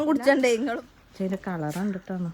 മുഴുവൻ കുടിച്ചണ്ടേ നിങ്ങളും? ചില കളർ കണ്ടിട്ടാണ്.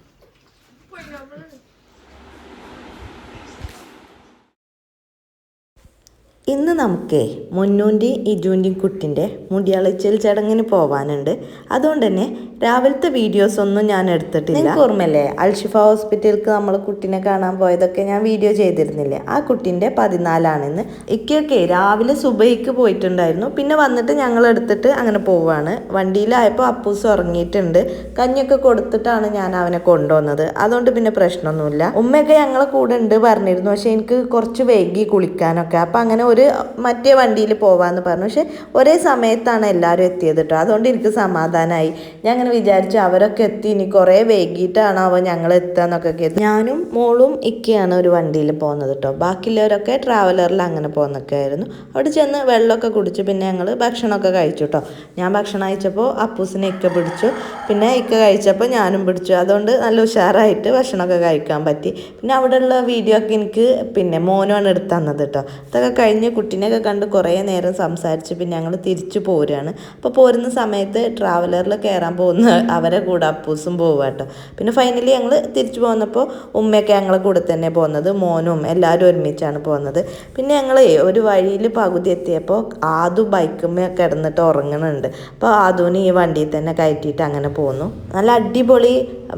ഇന്ന് നമുക്ക് മുന്നൂന്റെയും ഇജുവിന്റെയും കുട്ടിന്റെ മുടിയാളിച്ചൽ ചടങ്ങിന് പോവാനുണ്ട്. അതുകൊണ്ട് തന്നെ രാവിലത്തെ വീഡിയോസ് ഒന്നും ഞാൻ എടുത്തിട്ടില്ല. നിങ്ങൾക്ക് ഓർമ്മല്ലേ അൽഷിഫ ഹോസ്പിറ്റലിലേക്ക് നമ്മൾ കുട്ടീനെ കാണാൻ പോയതൊക്കെ ഞാൻ വീഡിയോ ചെയ്തിരുന്നില്ലേ? ആ കുട്ടീന്റെ പതിനാലാണെന്ന്. ഇക്കൊക്കെ രാവിലെ സുബൈക്ക് പോയിട്ടുണ്ടായിരുന്നു. പിന്നെ വന്നിട്ട് ഞങ്ങൾ എടുത്തിട്ട് അങ്ങനെ പോവാണ്. വണ്ടിയിലായപ്പോൾ അപ്പൂസ് ഉറങ്ങിയിട്ടുണ്ട്. കഞ്ഞിയൊക്കെ കൊടുത്തിട്ടാണ് ഞാൻ അവനെ കൊണ്ടുവന്നത്. അതുകൊണ്ട് പിന്നെ പ്രശ്നമൊന്നുമില്ല. ഉമ്മയൊക്കെ ഞങ്ങളെ കൂടെ ഉണ്ട് പറഞ്ഞിരുന്നു. പക്ഷെ എനിക്ക് കുറച്ച് വൈകി കുളിക്കാനൊക്കെ. അപ്പം അങ്ങനെ ഒരു മറ്റേ വണ്ടിയിൽ പോവാന്ന് പറഞ്ഞു. പക്ഷെ ഒരേ സമയത്താണ് എല്ലാവരും എത്തിയത് കേട്ടോ. അതുകൊണ്ട് എനിക്ക് സമാധാനമായി ഞാൻ അങ്ങനെ വിചാരിച്ചു അവരൊക്കെ എത്തി. ഇനി കുറേ വൈകിട്ടാണ് അവ ഞങ്ങൾ എത്തുകയെന്നൊക്കെ കരുതി. ഞാനും മോളും ഇക്കയാണ് ഒരു വണ്ടിയിൽ പോകുന്നത് കേട്ടോ. ബാക്കിയുള്ളവരൊക്കെ ട്രാവലറിൽ അങ്ങനെ പോകുന്നൊക്കെ ആയിരുന്നു. അവിടെ ചെന്ന് വെള്ളമൊക്കെ കുടിച്ചു. പിന്നെ ഞങ്ങൾ ഭക്ഷണമൊക്കെ കഴിച്ചു കേട്ടോ. ഞാൻ ഭക്ഷണം കഴിച്ചപ്പോൾ അപ്പൂസിനെ ഇക്ക പിടിച്ചു. പിന്നെ ഇക്ക കഴിച്ചപ്പോൾ ഞാനും പിടിച്ചു. അതുകൊണ്ട് നല്ല ഉഷാറായിട്ട് ഭക്ഷണമൊക്കെ കഴിക്കാൻ പറ്റി. പിന്നെ അവിടെയുള്ള വീഡിയോ ഒക്കെ എനിക്ക് പിന്നെ മോനുമാണ് എടുത്ത് തന്നത് കേട്ടോ. അതൊക്കെ കഴിഞ്ഞ് കുട്ടീനെയൊക്കെ കണ്ട് കുറേ നേരം സംസാരിച്ച് പിന്നെ ഞങ്ങൾ തിരിച്ചു പോരുകയാണ്. അപ്പോൾ പോരുന്ന സമയത്ത് ട്രാവലറിൽ കയറാൻ പോകുന്ന അവരെ കൂടെ അപ്പൂസും പോവുക കേട്ടോ. പിന്നെ ഫൈനലി ഞങ്ങൾ തിരിച്ചു പോകുന്നപ്പോൾ ഉമ്മയൊക്കെ ഞങ്ങളെ കൂടെ തന്നെ പോകുന്നത് മോനും എല്ലാവരും ഒരുമിച്ചാണ് പോകുന്നത് പിന്നെ ഞങ്ങൾ ഒരു വഴിയിൽ പകുതി എത്തിയപ്പോൾ ആദു ബൈക്കുമ്മ കിടന്നിട്ട് ഉറങ്ങണുണ്ട്. അപ്പോൾ ആദുവിന് ഈ വണ്ടിയിൽ തന്നെ കയറ്റിയിട്ട് അങ്ങനെ പോന്നു. നല്ല അടിപൊളി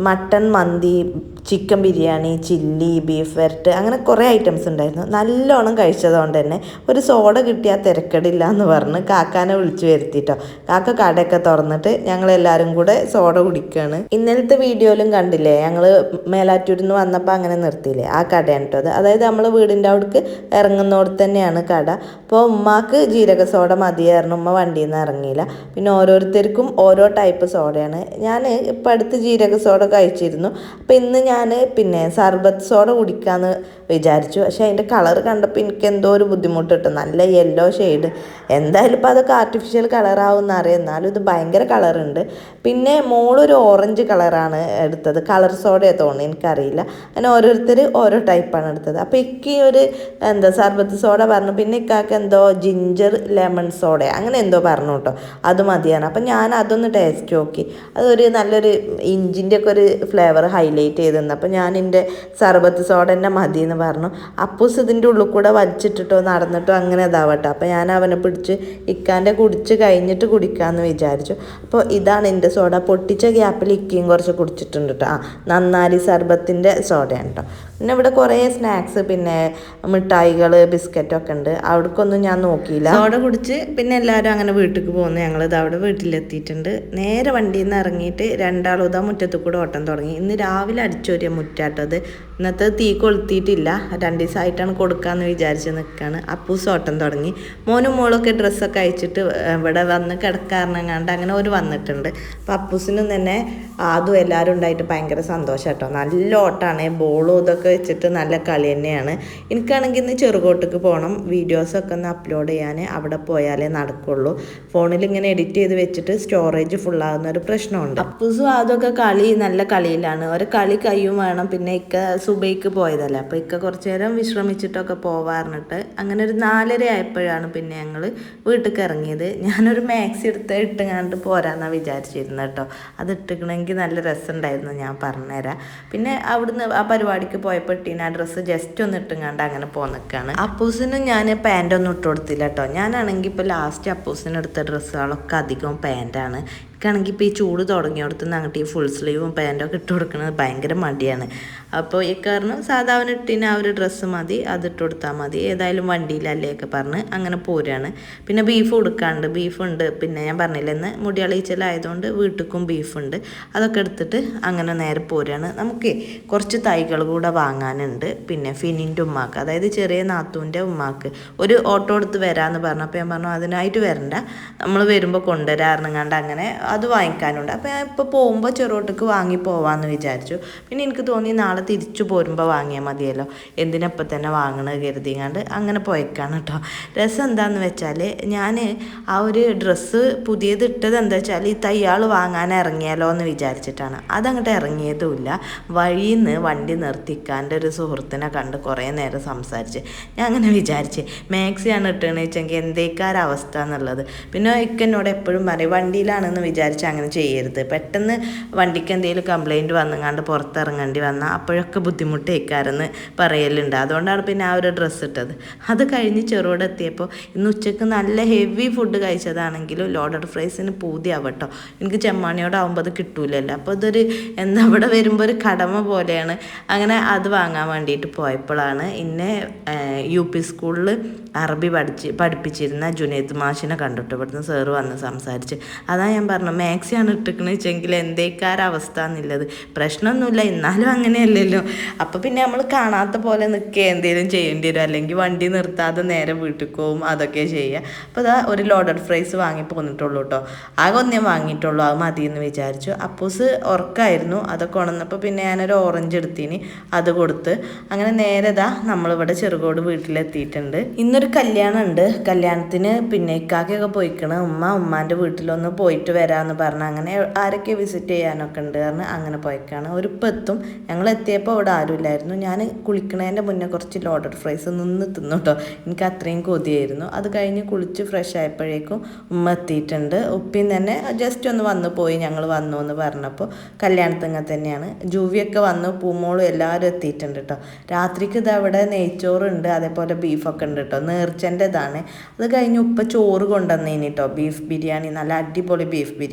മട്ടൺ മന്തി ചിക്കൻ ബിരിയാണി ചില്ലി ബീഫ് വരട്ട് അങ്ങനെ കുറേ ഐറ്റംസ് ഉണ്ടായിരുന്നു. നല്ലോണം കഴിച്ചതുകൊണ്ട് തന്നെ ഒരു സോഡ കിട്ടിയാൽ തിരക്കടില്ല എന്ന് പറഞ്ഞ് കാക്കാനെ വിളിച്ചു വരുത്തിട്ടോ. കാക്ക കടയൊക്കെ തുറന്നിട്ട് ഞങ്ങൾ എല്ലാവരും കൂടെ സോഡ കുടിക്കുകയാണ് ഇന്നലത്തെ വീഡിയോയിലും കണ്ടില്ലേ ഞങ്ങൾ മേലാറ്റൂരിൽ നിന്ന് വന്നപ്പോൾ അങ്ങനെ നിർത്തിയില്ലേ ആ കടയാണ് കേട്ടോ അത്. അതായത് നമ്മൾ വീടിന്റെ അവിടേക്ക് ഇറങ്ങുന്നോട് തന്നെയാണ് കട. അപ്പോൾ ഉമ്മാക്ക് ജീരക സോഡ മതിയായിരുന്നു ഉമ്മ വണ്ടിയിൽ നിന്ന് ഇറങ്ങിയില്ല. പിന്നെ ഓരോരുത്തർക്കും ഓരോ ടൈപ്പ് സോഡയാണ്. ഞാൻ ഇപ്പം അടുത്ത് ജീരക സോഡ കഴിച്ചിരുന്നു. അപ്പം ഇന്ന് ഞാൻ പിന്നെ സർബത്ത് സോഡ കുടിക്കാമെന്ന് വിചാരിച്ചു. പക്ഷേ അതിന്റെ കളർ കണ്ടപ്പോൾ എനിക്ക് എന്തോ ഒരു ബുദ്ധിമുട്ട് കിട്ടും. നല്ല യെല്ലോ ഷെയ്ഡ് എന്തായാലും ഇപ്പോൾ അതൊക്കെ ആർട്ടിഫിഷ്യൽ കളറാവും അറിയാം. എന്നാലും ഇത് ഭയങ്കര കളറുണ്ട് പിന്നെ മോളൊരു ഓറഞ്ച് കളറാണ് എടുത്തത്. കളർ സോഡയെ തോന്നി എനിക്കറിയില്ല. അങ്ങനെ ഓരോരുത്തർ ഓരോ ടൈപ്പാണ് എടുത്തത്. അപ്പോൾ ഇക്ക് ഒരു എന്താ സർബത്ത് സോഡ പറഞ്ഞു. പിന്നെ ഇക്കാക്ക് എന്തോ ജിഞ്ചർ ലെമൺ സോഡ അങ്ങനെ എന്തോ പറഞ്ഞു കേട്ടോ. അത് മതിയാണ്. അപ്പം ഞാൻ അതൊന്ന് ടേസ്റ്റ് നോക്കി. അതൊരു നല്ലൊരു ഇഞ്ചിന്റെ ഒക്കെ ഒരു ഫ്ലേവർ ഹൈലൈറ്റ് ചെയ്ത് തന്നു അപ്പോൾ ഞാൻ എന്റെ സർബത്ത് സോഡ തന്നെ മതി എന്ന് പറഞ്ഞു. അപ്പൂസ് ഇതിന്റെ ഉള്ളിൽ കൂടെ വലിച്ചിട്ടിട്ടോ നടന്നിട്ടോ അങ്ങനെ ഇതാവട്ടെ. അപ്പോൾ ഞാൻ അവനെ പിടിച്ച് ഇക്കാന്റെ കുടിച്ച് കഴിഞ്ഞിട്ട് കുടിക്കാമെന്ന് വിചാരിച്ചു. അപ്പോൾ ഇതാണ് എന്റെ സോഡ. പൊട്ടിച്ച ഗ്യാപ്പിൽ ഇക്കയും കുറച്ച് കുടിച്ചിട്ടുണ്ട് കേട്ടോ ആ നന്നാരി സർബത്തിന്റെ സോഡയാണ് കേട്ടോ പിന്നെ ഇവിടെ കുറേ സ്നാക്സ് പിന്നെ മിഠായികൾ ബിസ്ക്കറ്റൊക്കെ ഉണ്ട്. അവിടേക്കൊന്നും ഞാൻ നോക്കിയില്ല. അവിടെ കുടിച്ച് പിന്നെ എല്ലാവരും അങ്ങനെ വീട്ടിലേക്ക് പോകുന്നു. ഞങ്ങളിത് അവിടെ വീട്ടിലെത്തിയിട്ടുണ്ട്. നേരെ വണ്ടിയിൽ നിന്ന് ഇറങ്ങിയിട്ട് രണ്ടാളും ഇതാ മുറ്റത്ത് കൂടെ ഓട്ടം തുടങ്ങി. ഇന്ന് രാവിലെ അടിച്ചോരിയ മുറ്റാട്ടത് ഇന്നത്തെ തീ കൊളുത്തിയിട്ടില്ല. രണ്ട് ദിവസമായിട്ടാണ് കൊടുക്കാമെന്ന് വിചാരിച്ച് നിൽക്കുകയാണ് അപ്പൂസ് ഓട്ടം തുടങ്ങി. മോനും മോളൊക്കെ ഡ്രസ്സൊക്കെ അയച്ചിട്ട് ഇവിടെ വന്ന് കിടക്കാറിനങ്ങാണ്ട് അങ്ങനെ ഒരു വന്നിട്ടുണ്ട്. അപ്പോൾ അപ്പൂസിനും തന്നെ അതും എല്ലാവരും ഉണ്ടായിട്ട് ഭയങ്കര സന്തോഷം കേട്ടോ നല്ല ഓട്ടാണ്. ബോളും ഇതൊക്കെ വെച്ചിട്ട് നല്ല കളി തന്നെയാണ്. എനിക്കാണെങ്കിൽ ഇന്ന് ചെറുകോട്ടേക്ക് പോകണം വീഡിയോസൊക്കെ ഒന്ന് അപ്ലോഡ് ചെയ്യാൻ അവിടെ പോയാലേ നടക്കുള്ളൂ. ഫോണിൽ ഇങ്ങനെ എഡിറ്റ് ചെയ്ത് വെച്ചിട്ട് സ്റ്റോറേജ് ഫുള്ളാകുന്ന ഒരു പ്രശ്നമുണ്ട്. അപ്പൂസും അതൊക്കെ കളി നല്ല കളിയിലാണ്. ഒരു കളി കയ്യും വേണം. പിന്നെ ഇക്ക സുബൈക്ക് പോയതല്ലേ. അപ്പോൾ ഇക്ക കുറച്ച് നേരം വിശ്രമിച്ചിട്ടൊക്കെ പോവാറിഞ്ഞിട്ട് അങ്ങനെ ഒരു നാലര ആയപ്പോഴാണ് പിന്നെ ഞങ്ങൾ വീട്ടിലേക്ക് ഇറങ്ങിയത്. ഞാനൊരു മാക്സി എടുത്ത് ഇട്ടുങ്ങാണ്ട് പോരാന്നാണ് വിചാരിച്ചിരുന്നത് കേട്ടോ അത് ഇട്ടിക്കണമെങ്കിൽ നല്ല രസമുണ്ടായിരുന്നു ഞാൻ പറഞ്ഞുതരാം പിന്നെ അവിടുന്ന് ആ പരിപാടിക്ക് പോയപ്പോൾ ഇട്ടീന. ഡ്രസ്സ് ജസ്റ്റ് ഒന്ന് ഇട്ടുങ്ങാണ്ട് അങ്ങനെ പോന്നിക്കാണ് അപ്പൂസിന് ഞാൻ പാന്റൊന്നും ഇട്ട് കൊടുത്തില്ല കേട്ടോ ഞാനാണെങ്കിൽ ഇപ്പോൾ ലാസ്റ്റ് അപ്പൂസിന് എടുത്ത ഡ്രസ്സുകളൊക്കെ അധികം പാന്റാണ് എനിക്കാണെങ്കിൽ ഇപ്പോൾ ഈ ചൂട് തുടങ്ങിയോടത്ത് നിന്ന് അങ്ങോട്ട് ഈ ഫുൾ സ്ലീവും പാന്റൊക്കെ ഇട്ട് കൊടുക്കുന്നത് ഭയങ്കര മടിയാണ്. അപ്പോൾ ഈ കാരണം സാധാരണ ഇട്ടിന് ആ ഒരു ഡ്രസ്സ് മതി അത് ഇട്ട് കൊടുത്താൽ മതി. ഏതായാലും വണ്ടിയിലല്ലേ ഒക്കെ പറഞ്ഞ് അങ്ങനെ പോരാണ്. പിന്നെ ബീഫ് കൊടുക്കാണ്ട് ബീഫുണ്ട് പിന്നെ ഞാൻ പറഞ്ഞില്ല ഇന്ന് മുടിയളീച്ചലായതുകൊണ്ട് വീട്ടിലും ബീഫുണ്ട് അതൊക്കെ എടുത്തിട്ട് അങ്ങനെ നേരെ പോരാണ്. നമുക്ക് കുറച്ച് തൈകൾ കൂടെ വാങ്ങാനുണ്ട്. പിന്നെ ഫിനിന്റെ ഉമ്മാക്ക് അതായത് ചെറിയ നാത്തൂന്റെ ഉമ്മാക്ക്. ഒരു ഓട്ടോ എടുത്ത് വരാമെന്ന് പറഞ്ഞു അപ്പോൾ ഞാൻ പറഞ്ഞു അതിനായിട്ട് വരണ്ട. നമ്മൾ വരുമ്പോൾ കൊണ്ടുവരാറുങ്ങാണ്ട് അങ്ങനെ അത് വാങ്ങിക്കാനുണ്ട്. അപ്പോൾ ഞാൻ ഇപ്പോൾ പോകുമ്പോൾ ചെറുതോട്ടേക്ക് വാങ്ങി പോവാമെന്ന് വിചാരിച്ചു. പിന്നെ എനിക്ക് തോന്നി നാളെ തിരിച്ചു പോരുമ്പോൾ വാങ്ങിയാൽ മതിയല്ലോ. എന്തിനപ്പം തന്നെ വാങ്ങണത് കരുതിങ്ങാണ്ട് അങ്ങനെ പോയേക്കാണ് കേട്ടോ രസം എന്താണെന്ന് വെച്ചാൽ ഞാൻ ആ ഒരു ഡ്രസ്സ് പുതിയത് ഇട്ടത് എന്താ വെച്ചാൽ ഈ തയ്യാൾ വാങ്ങാൻ ഇറങ്ങിയാലോ എന്ന് വിചാരിച്ചിട്ടാണ്. അതങ്ങോട്ട് ഇറങ്ങിയതുമില്ല വഴിയിൽ നിന്ന് വണ്ടി നിർത്തിക്കാന്റെ ഒരു സുഹൃത്തിനെ കണ്ട് കുറേ നേരം സംസാരിച്ച്. ഞാൻ അങ്ങനെ വിചാരിച്ച്. മാക്സിയാണ് ഇട്ടതെന്ന് വെച്ചെങ്കിൽ എന്തേക്കാരവസ്ഥ എന്നുള്ളത്. പിന്നെ ഇക്കെന്നോട് എപ്പോഴും പറയും വണ്ടിയിലാണെന്ന് വിചാരിച്ചു വിചാരിച്ച് അങ്ങനെ ചെയ്യരുത്. പെട്ടെന്ന് വണ്ടിക്ക് എന്തെങ്കിലും കംപ്ലൈന്റ് വന്നങ്ങാണ്ട് പുറത്തിറങ്ങേണ്ടി വന്നാൽ അപ്പോഴൊക്കെ ബുദ്ധിമുട്ടേക്കാരെന്ന് പറയലുണ്ട്. അതുകൊണ്ടാണ് പിന്നെ ആ ഒരു ഡ്രസ്സ് ഇട്ടത്. അത് കഴിഞ്ഞ് ചെറുകൂടെ എത്തിയപ്പോൾ ഇന്ന് ഉച്ചയ്ക്ക് നല്ല ഹെവി ഫുഡ് കഴിച്ചതാണെങ്കിലും ലോഡഡ് ഫ്രൈസിന് പൂതിയാവട്ടോ. എനിക്ക് ചെമ്മാണിയോടാവുമ്പോൾ അത് കിട്ടൂലല്ലോ. അപ്പോൾ ഇതൊരു എന്താ ഇവിടെ വരുമ്പോൾ ഒരു കടമ പോലെയാണ്. അങ്ങനെ അത് വാങ്ങാൻ വേണ്ടിയിട്ട് പോയപ്പോഴാണ് ഇന്നെ യു പി സ്കൂളിൽ അറബി പഠിച്ച് പഠിപ്പിച്ചിരുന്ന ജുനൈദ് മാഷിനെ കണ്ടിട്ട് ഇവിടുന്ന് സാറ് വന്ന് സംസാരിച്ച്. അതാണ് ഞാൻ പറഞ്ഞു മാക്സിയാണ് ഇട്ടിക്കണെന്ന് വെച്ചെങ്കിൽ എന്തേക്കാര അവസ്ഥ എന്നുള്ളത്. പ്രശ്നമൊന്നുമില്ല. എന്നാലും അങ്ങനെയല്ലല്ലോ. അപ്പോൾ പിന്നെ നമ്മൾ കാണാത്ത പോലെ നിൽക്കുക എന്തെങ്കിലും ചെയ്യേണ്ടി വരും. അല്ലെങ്കിൽ വണ്ടി നിർത്താതെ നേരെ വീട്ടിൽ പോവും. അതൊക്കെ ചെയ്യുക. അപ്പോൾ അതാ ഒരു ലോഡഡ് ഫ്രൈസ് വാങ്ങി പോന്നിട്ടുള്ളൂ കേട്ടോ ആകെ ഒന്നേ വാങ്ങിയിട്ടുള്ളൂ. അത് മതി എന്ന് വിചാരിച്ചു. അപ്പൂസ് ഉറക്കായിരുന്നു. അതൊക്കെ ഉണർന്നപ്പോൾ പിന്നെ ഞാനൊരു ഓറഞ്ച് എടുത്തിന്. അത് കൊടുത്ത് അങ്ങനെ നേരെ ഇതാ നമ്മളിവിടെ ചെറുകോട് വീട്ടിലെത്തിയിട്ടുണ്ട്. ഇന്നൊരു കല്യാണം ഉണ്ട് കല്യാണത്തിന് പിന്നെ ഇക്കാക്കൊക്കെ പോയിക്കണ്. ഉമ്മ ഉമ്മാന്റെ വീട്ടിലൊന്ന് പോയിട്ട് വരാമെന്ന് പറഞ്ഞു അങ്ങനെ ആരൊക്കെ വിസിറ്റ് ചെയ്യാനൊക്കെ ഉണ്ട് പറഞ്ഞ് അങ്ങനെ പോയിക്കാണ്. ഒരു എത്തും. ഞങ്ങൾ എത്തിയപ്പോൾ അവിടെ ആരുമില്ലായിരുന്നു. ഞാൻ കുളിക്കണതിന്റെ മുന്നേ കുറച്ച് ലോഡർ ഫ്രൈസ് നിന്ന് തിന്നു കേട്ടോ എനിക്ക് അത്രയും കൊതിയായിരുന്നു. അത് കഴിഞ്ഞ് കുളിച്ച് ഫ്രഷ് ആയപ്പോഴേക്കും ഉമ്മ എത്തിയിട്ടുണ്ട്. ഉപ്പിന്ന് തന്നെ ജസ്റ്റ് ഒന്ന് വന്നു പോയി. ഞങ്ങൾ വന്നു എന്ന് പറഞ്ഞപ്പോൾ കല്യാണത്തിങ്ങ തന്നെയാണ്. ജൂവിയൊക്കെ വന്നു പൂമോളും എല്ലാവരും എത്തിയിട്ടുണ്ട് കേട്ടോ രാത്രിക്ക് ഇത് അവിടെ നെയ്ച്ചോറുണ്ട് അതേപോലെ ബീഫൊക്കെ ഉണ്ട് കേട്ടോ നേർച്ചന്റെ ഇതാണ് അത് കഴിഞ്ഞ് ഉപ്പ ചോറ് കൊണ്ടുവന്നേനി കേട്ടോ ബീഫ് ബിരിയാണി. നല്ല അടിപൊളി ബീഫ് ബിരിയാണി.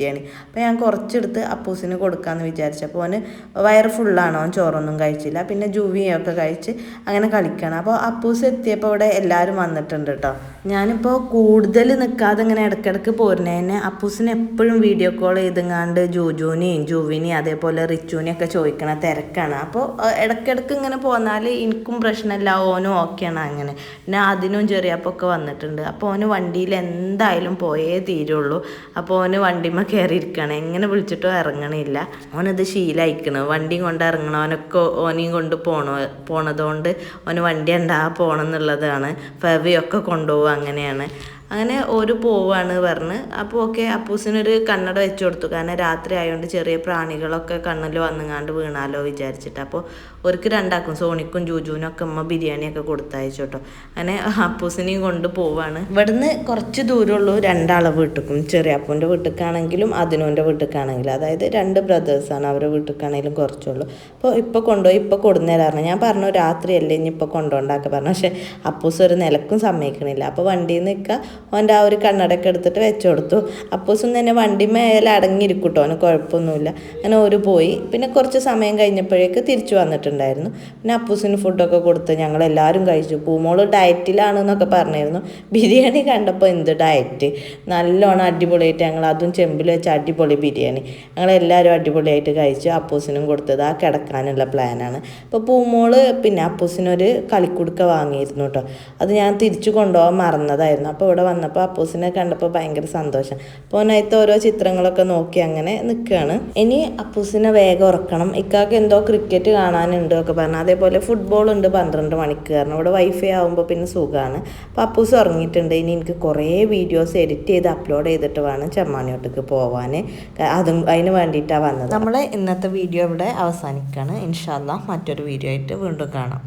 അപ്പോൾ ഞാൻ കുറച്ചെടുത്ത് അപ്പൂസിന് കൊടുക്കാമെന്ന് വിചാരിച്ചു. അപ്പോൾ അവന് വയറ് ഫുള്ളാണോ. അവൻ ചോറൊന്നും കഴിച്ചില്ല. പിന്നെ ജൂവിയൊക്കെ കഴിച്ച് അങ്ങനെ കളിക്കണം. അപ്പോൾ അപ്പൂസ് എത്തിയപ്പോൾ ഇവിടെ എല്ലാവരും വന്നിട്ടുണ്ട് കേട്ടോ ഞാനിപ്പോൾ കൂടുതൽ നിൽക്കാതെ ഇങ്ങനെ ഇടയ്ക്കിടയ്ക്ക് പോരുന്നതിന് അപ്പൂസിന് എപ്പോഴും വീഡിയോ കോൾ ചെയ്തുങ്ങാണ്ട് ജൂജുവിനെയും ജൂവിനെയും അതേപോലെ റിച്ചുവിനെയും ഒക്കെ ചോദിക്കണ തിരക്കാണ്. അപ്പോൾ ഇടയ്ക്കിടയ്ക്ക് ഇങ്ങനെ പോന്നാൽ എനിക്കും പ്രശ്നമില്ല. ഓനും ഓക്കെയാണ് അങ്ങനെ. പിന്നെ അതിനും ചെറിയപ്പൊക്കെ വന്നിട്ടുണ്ട്. അപ്പോൾ ഓന് വണ്ടിയിൽ എന്തായാലും പോയേ തീരുള്ളൂ. അപ്പോൾ ഓന് വണ്ടിമ്മ കയറിയിരിക്കുകയാണ് എങ്ങനെ വിളിച്ചിട്ടോ ഇറങ്ങണില്ല. ഓനത് ശീലയിക്കണ്. വണ്ടിയും കൊണ്ട് ഇറങ്ങണം. അവനൊക്കെ ഓനെയും കൊണ്ട് പോണോ പോണതുകൊണ്ട് ഓന് വണ്ടി ഉണ്ടാ പോകണം എന്നുള്ളതാണ് ഫെവിയൊക്കെ കൊണ്ടുപോകുക അങ്ങനെയാണ്. അങ്ങനെ ഒരു പോവാണ് പറഞ്ഞ്. അപ്പോൾ ഓക്കെ അപ്പൂസിനൊരു കണ്ണട വെച്ച് കൊടുത്തു. കാരണം രാത്രി ആയതുകൊണ്ട് ചെറിയ പ്രാണികളൊക്കെ കണ്ണിൽ വന്നുങ്ങാണ്ട് വീണാലോ വിചാരിച്ചിട്ട്. അപ്പോൾ ഒരുക്ക് രണ്ടാക്കും സോണിക്കും ജൂജുവിനും ഒക്കെ അമ്മ ബിരിയാണിയൊക്കെ കൊടുത്തയച്ചു കേട്ടോ. അങ്ങനെ അപ്പൂസിനെയും കൊണ്ട് പോവാണ്. ഇവിടുന്ന് കുറച്ച് ദൂരമുള്ളൂ രണ്ടാളെ വീട്ടിക്കും. ചെറിയ അപ്പൂന്റെ വീട്ടിലേക്കാണെങ്കിലും അതിനോന്റെ വീട്ടിലേക്കാണെങ്കിലും അതായത് രണ്ട് ബ്രദേഴ്സാണ് അവരുടെ വീട്ടിലേക്കാണെങ്കിലും കുറച്ചുള്ളൂ. അപ്പോൾ ഇപ്പോൾ കൊണ്ടുപോയി ഇപ്പോൾ കൊടുന്നേരാറിന് ഞാൻ പറഞ്ഞു രാത്രിയല്ലേ ഇനി ഇപ്പോൾ കൊണ്ടുപോണ്ടാക്കുക പറഞ്ഞു. പക്ഷേ അപ്പൂസ് ഒരു നിലക്കും സമ്മതിക്കണില്ല അപ്പോൾ വണ്ടിയിൽ നിൽക്കുക ഓന്റെ ആ ഒരു കണ്ണടക്കം എടുത്തിട്ട് വെച്ചു കൊടുത്തു. അപ്പൂസും തന്നെ വണ്ടി മേലെ അടങ്ങിയിരിക്കൂട്ടോ അവന് കുഴപ്പമൊന്നുമില്ല. അങ്ങനെ ഒരു പോയി. പിന്നെ കുറച്ച് സമയം കഴിഞ്ഞപ്പോഴേക്ക് തിരിച്ചു വന്നിട്ടുണ്ടായിരുന്നു. പിന്നെ അപ്പൂസിന് ഫുഡൊക്കെ കൊടുത്ത് ഞങ്ങളെല്ലാവരും കഴിച്ചു. കഴിച്ചു പൂമോൾ ഡയറ്റിലാണെന്നൊക്കെ പറഞ്ഞിരുന്നു. ബിരിയാണി കണ്ടപ്പോൾ എന്ത് ഡയറ്റ്? നല്ലോണം അടിപൊളിയായിട്ട് ഞങ്ങൾ അതും ചെമ്പിൽ വെച്ച് അടിപൊളി ബിരിയാണി. ഞങ്ങളെല്ലാവരും അടിപൊളിയായിട്ട് കഴിച്ചു. അപ്പൂസിനും കൊടുത്തത് ആ കിടക്കാനുള്ള പ്ലാനാണ്. അപ്പോൾ പൂമോൾ പിന്നെ അപ്പൂസിനൊരു കളിക്കുടുക്ക വാങ്ങിയിരുന്നു കേട്ടോ. അത് ഞാൻ തിരിച്ചു കൊണ്ടുപോകാൻ മറന്നതായിരുന്നു. അപ്പോൾ ഇവിടെ വന്നപ്പോൾ അപ്പൂസിനെ കണ്ടപ്പോൾ ഭയങ്കര സന്തോഷം. അപ്പോൾ അതിനകത്ത് ഓരോ ചിത്രങ്ങളൊക്കെ നോക്കി അങ്ങനെ നിൽക്കുകയാണ് ഇനി അപ്പൂസിനെ വേഗം ഉറക്കണം. ഇക്കാക്ക് എന്തോ ക്രിക്കറ്റ് കാണാനുണ്ട് ഒക്കെ പറഞ്ഞു. അതേപോലെ ഫുട്ബോൾ ഉണ്ട് പന്ത്രണ്ട് മണിക്ക് കാരണം ഇവിടെ വൈഫൈ ആകുമ്പോൾ പിന്നെ സുഖമാണ് അപ്പോൾ അപ്പൂസ് ഉറങ്ങിയിട്ടുണ്ട്. ഇനി എനിക്ക് കുറേ വീഡിയോസ് എഡിറ്റ് ചെയ്ത് അപ്ലോഡ് ചെയ്തിട്ട് വേണം ചെമ്മാണിയോട്ടേക്ക് പോവാൻ അതും അതിന് വേണ്ടിയിട്ടാണ് വന്നത്. നമ്മളെ ഇന്നത്തെ വീഡിയോ ഇവിടെ അവസാനിക്കുകയാണ് ഇൻഷാല്ല മറ്റൊരു വീഡിയോ ആയിട്ട് വീണ്ടും കാണാം.